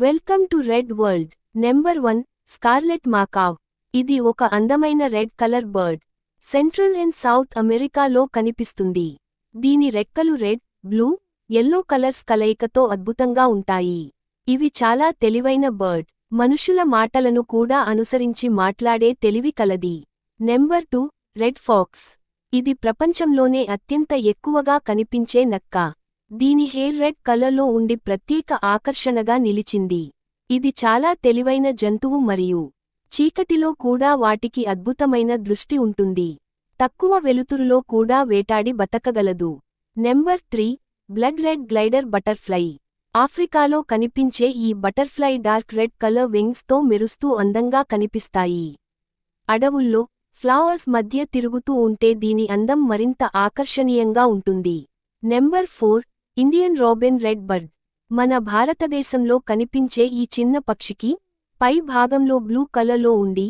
Welcome to red world. Number one scarlet macaw. ఇది ఒక అందమైన red colour bird. Central and south అమెరికాలో కనిపిస్తుంది. దీని రెక్కలు రెడ్ బ్లూ ఎల్లో కలర్స్ కలయికతో అద్భుతంగా ఉంటాయి. ఇవి చాలా తెలివైన బర్డ్. మనుషుల మాటలను కూడా అనుసరించి మాట్లాడే తెలివి కలది. Number two red fox. ఇది ప్రపంచంలోనే అత్యంత ఎక్కువగా కనిపించే నక్క. దీని హెయిర్ రెడ్ కలర్లో ఉండి ప్రత్యేక ఆకర్షణగా నిలిచింది. ఇది చాలా తెలివైన జంతువు మరియు చీకటిలో కూడా వాటికి అద్భుతమైన దృష్టి ఉంటుంది. తక్కువ వెలుతురులో కూడా వేటాడి బతకగలదు. Number three blood red glider butterfly. ఆఫ్రికాలో కనిపించే ఈ బటర్ఫ్లై డార్క్ రెడ్ కలర్ వింగ్స్తో మెరుస్తూ అందంగా కనిపిస్తాయి. అడవుల్లో ఫ్లవర్స్ మధ్య తిరుగుతూ ఉంటే దీని అందం మరింత ఆకర్షణీయంగా ఉంటుంది. Number four Indian robin red bird మన భారతదేశంలో కనిపించే ఈ చిన్న పక్షికి పై భాగంలో బ్లూ కలర్లో ఉండి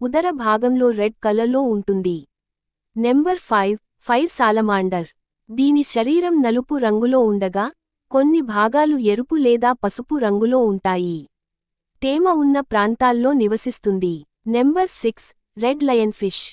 ఉదర భాగంలో రెడ్ కలర్లో ఉంటుంది. Number five five salamander. దీని శరీరం నలుపు రంగులో ఉండగా కొన్ని భాగాలు ఎరుపు లేదా పసుపు రంగులో ఉంటాయి. తేమ ఉన్న ప్రాంతాల్లో నివసిస్తుంది. Number six red lionfish.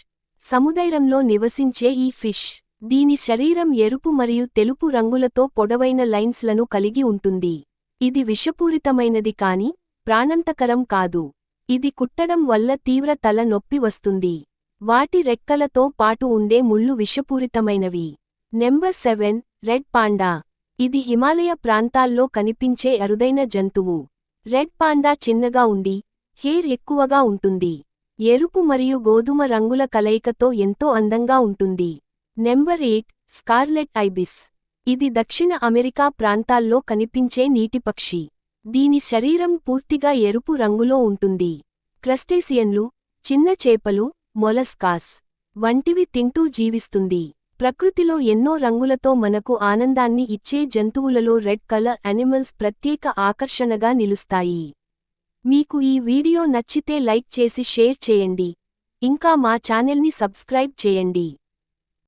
సముద్రంలో నివసించే ఈ ఫిష్. దీని శరీరం ఎరుపు మరియు తెలుపు రంగులతో పొడవైన లైన్స్లను కలిగి ఉంటుంది. ఇది విషపూరితమైనది కాని ప్రాణంతకరం కాదు. ఇది కుట్టడం వల్ల తీవ్ర తల నొప్పి వస్తుంది. వాటి రెక్కలతో పాటు ఉండే ముళ్ళు విషపూరితమైనవి. Number seven red panda. ఇది హిమాలయ ప్రాంతాల్లో కనిపించే అరుదైన జంతువు. రెడ్ పాండా చిన్నగా ఉండి హెయిర్ ఎక్కువగా ఉంటుంది. ఎరుపు మరియు గోధుమ రంగుల కలయికతో ఎంతో అందంగా ఉంటుంది. Number eight scarlet ibis. ఇది దక్షిణ అమెరికా ప్రాంతాల్లో కనిపించే నీటిపక్షి దీని శరీరం పూర్తిగా ఎరుపు రంగులో ఉంటుంది. క్రస్టేసియన్లు చిన్న చేపలు మొలస్కాస్ వంటివి తింటూ జీవిస్తుంది. ప్రకృతిలో ఎన్నో రంగులతో మనకు ఆనందాన్ని ఇచ్చే జంతువులలో రెడ్ కలర్ అనిమల్స్ ప్రత్యేక ఆకర్షణగా నిలుస్తాయి. మీకు ఈ వీడియో నచ్చితే లైక్ చేసి షేర్ చేయండి. ఇంకా మా ఛానల్ని సబ్స్క్రైబ్ చేయండి.